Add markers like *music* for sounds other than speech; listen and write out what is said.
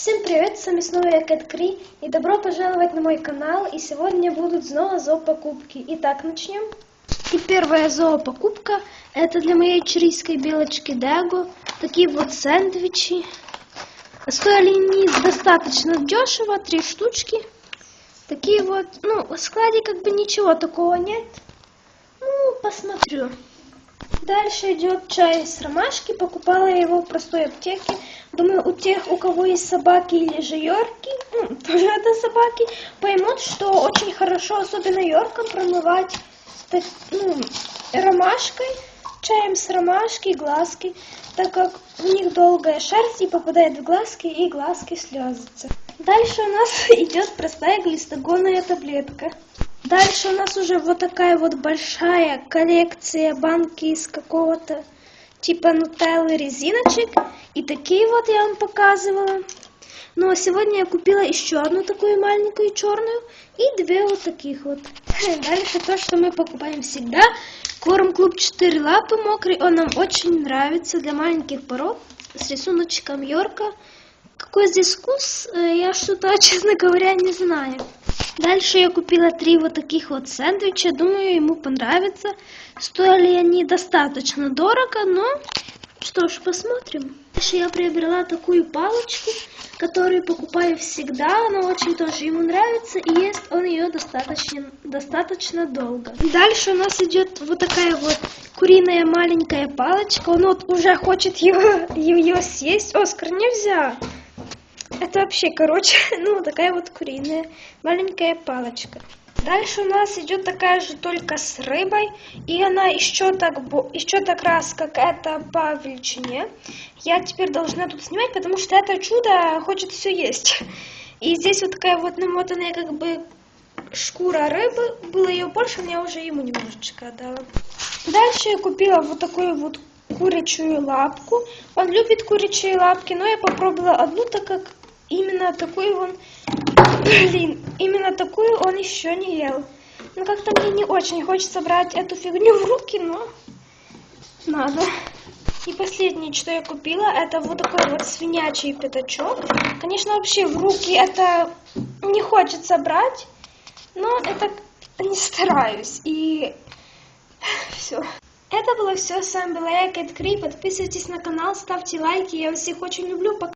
Всем привет, с вами снова я Кэт Кри, и добро пожаловать на мой канал, и сегодня будут снова зоопокупки. Итак, начнем. И первая зоопокупка, это для моей чирийской белочки Дего, такие вот сэндвичи. Стоили они достаточно дешево, три штучки. Такие вот, ну, в складе как бы ничего такого нет. Ну, посмотрю. Дальше идет чай с ромашки. Покупала я его в простой аптеке. Думаю, у тех, у кого есть собаки или же йорки, *laughs* тоже это собаки, поймут, что очень хорошо, особенно йоркам, промывать ну, ромашкой, чаем с ромашки, глазки, так как у них долгая шерсть и попадает в глазки, и глазки слезятся. Дальше у нас *laughs* идет простая глистогонная таблетка. Дальше у нас уже вот такая вот большая коллекция банки из какого-то типа нутеллы резиночек. И такие вот я вам показывала. Но сегодня я купила еще одну такую маленькую черную и две вот таких вот. Дальше то, что мы покупаем всегда. Корм Клуб 4 лапы мокрый. Он нам очень нравится для маленьких пород с рисуночком Йорка. Какой здесь вкус, э, я что-то, *laughs* честно говоря, не знаю. Дальше я купила три вот таких вот сэндвича. Думаю, ему понравится. Стоили они достаточно дорого, но что ж, посмотрим. Дальше я приобрела такую палочку, которую покупаю всегда. Она очень тоже ему нравится, и ест он ее достаточно, достаточно долго. Дальше у нас идет вот такая вот куриная маленькая палочка. Он вот уже хочет ее, ее съесть. Оскар, нельзя. Это вообще, короче, *laughs* ну, такая вот куриная маленькая палочка. Дальше у нас идет такая же только с рыбой, и она еще так, еще так раз, как это по величине. Я теперь должна тут снимать, потому что это чудо хочет все есть. И здесь вот такая вот намотанная как бы шкура рыбы. Было ее больше, но я уже ему немножечко отдала. Дальше я купила вот такую вот курячую лапку. Он любит курячие лапки, но я попробовала одну, так как именно такую он, блин, именно такую он еще не ел. Ну как-то мне не очень хочется брать эту фигню в руки, но надо. И последнее, что я купила, это вот такой вот свинячий пятачок. Конечно, вообще в руки это не хочется брать, но это не стараюсь. И *laughs* все. Это было все. С вами была я, Кэт Кри. Подписывайтесь на канал, ставьте лайки. Я вас всех очень люблю. Пока.